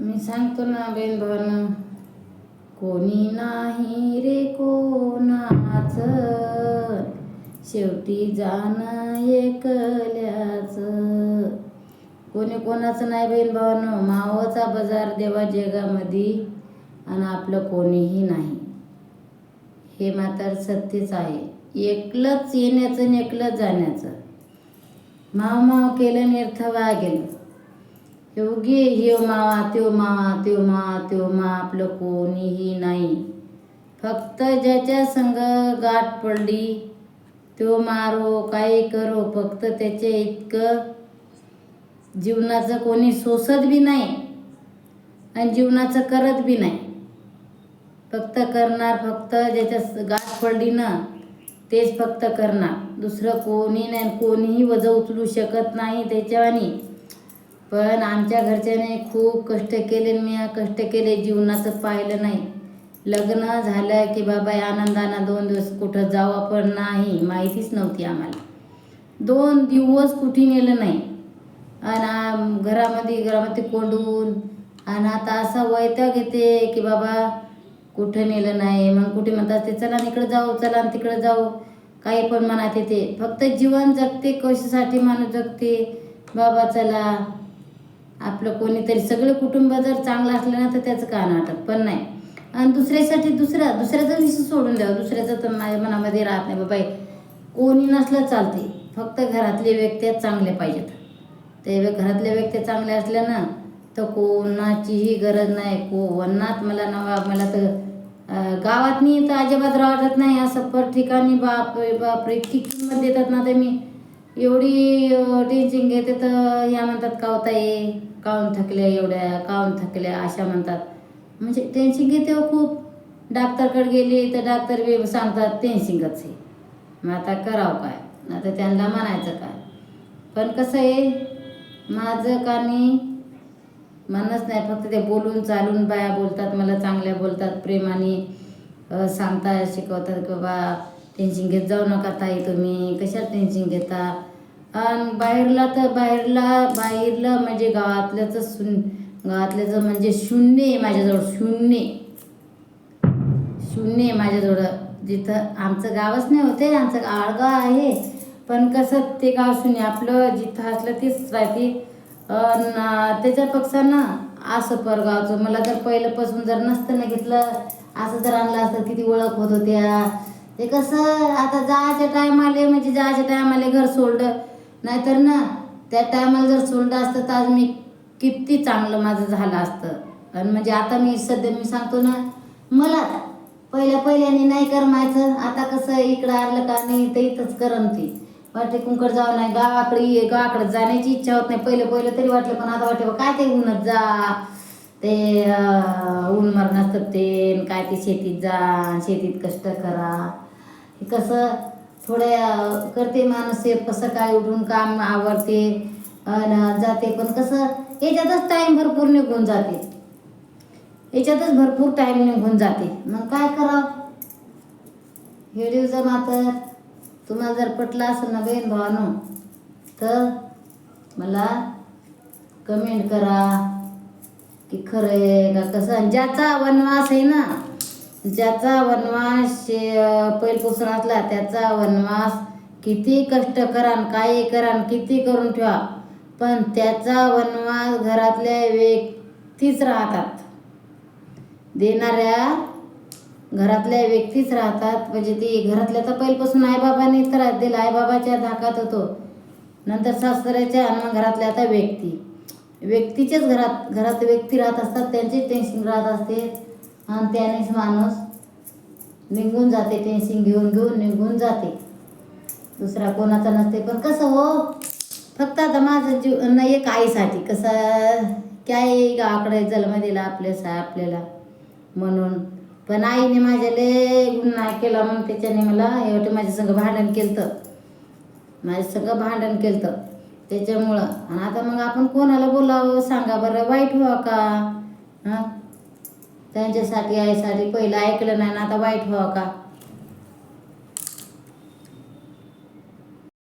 मी सांगतो ना बेन भावानं कोणी नाही रे कोणाच? शेवटी जाणं एकल्याच. कोणी कोणाचं नाही बहीण भावानं मावाचा बाजार देवा जगामध्ये आणि आपलं कोणीही नाही. हे मात्र सत्यच आहे. एकलंच येण्याचं आणि एकलंच जाण्याचं. माव माव केलं निर्थवा गेलं. योगी ह्यो मावा त्यो मावा त्यो मावा त्यो मा आपलं कोणीही नाही. फक्त ज्याच्या संग गाठ पडली त्यो मारो काही करो फक्त त्याचे इतकं जीवनाचं कोणी सोसत बी नाही आणि जीवनाचं करत बी नाही. फक्त करणार फक्त ज्याच्या गाठ पडली ना तेच फक्त करणार. दुसरं कोणी नाही कोणीही वजं उचलू शकत नाही त्याच्यावानी. पण आमच्या घरच्याने खूप कष्ट केले मी कष्ट केले जीवनाचं पाहिलं नाही. लग्न झालं की बाबा आनंदानं दोन दिवस कुठं जावं पण नाही माहितीच नव्हती आम्हाला. दोन दिवस कुठे नेलं नाही. आणि घरामध्ये घरामध्ये कोंडून आणि आता असा वैताग येते की बाबा कुठं नेलं नाही. मग कुठे म्हणतात ते चला इकडे जाऊ चला आणि तिकडे जाऊ. काही पण मनात येते. फक्त जीवन जगते कशासाठी माणूस जगते? बाबा चला. आपलं कोणीतरी सगळं कुटुंब जर चांगलं असलं ना तर त्याचं का नाटक पण नाही. आणि दुसऱ्यासाठी दुसरा दुसऱ्याचा विषय सोडून द्यावं. दुसऱ्याचं तर माझ्या मनामध्ये राहत नाही. बाबा कोणी नसलं चालते फक्त घरातले व्यक्ती चांगले पाहिजेत. ते घरातल्या व्यक्ती चांगल्या असल्या ना तर कोणाचीही गरज नाही. कोणात मला नवा मला तर गावातनी गावात मी तर अजिबात वाटत नाही. असं पर ठिकाणी बाप बाप इतकी किंमत देतात ना ते मी. एवढी टेन्शन घेते तर या म्हणतात कावताये. काऊन थकल्या एवढ्या काऊन थकल्या अशा म्हणतात. म्हणजे टेन्शन घेते हो खूप डॉक्टरकडे गेली तर डॉक्टर बी सांगतात टेन्शिंगच आहे मग आता करावं काय? आता त्यांना म्हणायचं काय? पण कसं आहे माझं कानी म्हणच नाही. फक्त ते बोलून चालून बाया बोलतात मला चांगल्या बोलतात प्रेमाने सांगता सांगतात शिकवतात की बाबा टेन्शन घेत जाऊ नका ताई तुम्ही. कशात टेन्शन घेता आणि बाहेरला तर बाहेरला बाहेरला म्हणजे गावातल्याचं शून्य गावातल्याचं म्हणजे शून्य आहे माझ्याजवळ शून्य. शून्य आहे माझ्याजवळ. जिथं आमचं गावच नाही होते आमचं आळगाव आहे. पण कसं ते गाव शून्य आपलं जिथं असलं तेच राहते. अन त्याच्यापेक्षा ना असं परगावचं. मला जर पहिल्यापासून जर नसतं ना घेतलं असं जर आणलं असतं किती ओळख होत होत्या. ते कसं आता जायच्या टायमाले म्हणजे जायच्या टायमाले घर सोडलं. नाहीतर ना त्या टायमाला जर सोडलं असतं तर आज मी किती चांगलं माझं झालं असतं. आणि म्हणजे आता मी सध्या मी सांगतो ना मला पहिल्या पहिल्याने नाही करमायचं आता कसं इकडं आलं का नाही तर इथंच करम ती. वाटते कुंकड जाऊ नाही गावाकडे ये गावाकडे जाण्याची इच्छा होत नाही. पहिलं पहिलं तरी वाटलं पण आता वाटते बा, काय ते उन्हात जा. ते ऊन मरण असतं ते काय ते शेतीत जा शेतीत कष्ट करा. हे कसं थोड्या करते माणूस हे कसं काय उठून काम आवडते आणि जाते. पण कसं याच्यातच टाईम भरपूर निघून जाते. याच्यातच भरपूर टाईम निघून जाते. मग काय करावं? हे जमा मात्र तुम्हाला जर पटलं असेल ना बहीण भावानो तर मला कमेंट करा की खरं आहे का कसं ज्याचा वनवास आहे ना ज्याचा वनवास पहिलपासून असला त्याचा वनवास किती कष्ट करान काही करान किती करून ठेवा. पण त्याचा वनवास घरातल्या व्यक्तीच राहतात. देणाऱ्या घरातल्या व्यक्तीच राहतात. म्हणजे ती घरातल्या तर पहिल्यापासून आईबाबांनी त्रास दिला आईबाबाच्या धाकात होतो. नंतर सासऱ्याच्या आणि घरातल्या आता व्यक्ती. व्यक्तीच्याच घरात घरात व्यक्ती राहत असतात त्यांचीच टेन्शन राहत असते. आणि त्यानेच माणूस निघून जाते टेन्शन घेऊन घेऊन निघून जाते. दुसरा कोणाचा नसते. पण कसं हो? फक्त आता माझं जीव न एक आईसाठी कसं काय गावाकडे जन्म दिला आपल्या आपल्याला म्हणून. पण आईने माझ्या लय गुन्हा केला म्हणून त्याच्याने मला एवढं माझ्या संग भांडण केलं माझ्या सगळं भांडण केलं त्याच्यामुळं. आणि आता मग आपण कोणाला बोलावं? सांगा बरं. वाईट व्हा का? हां? त्यांच्यासाठी आईसाठी पहिलं ऐकलं नाही ना आता वाईट व्हावं का?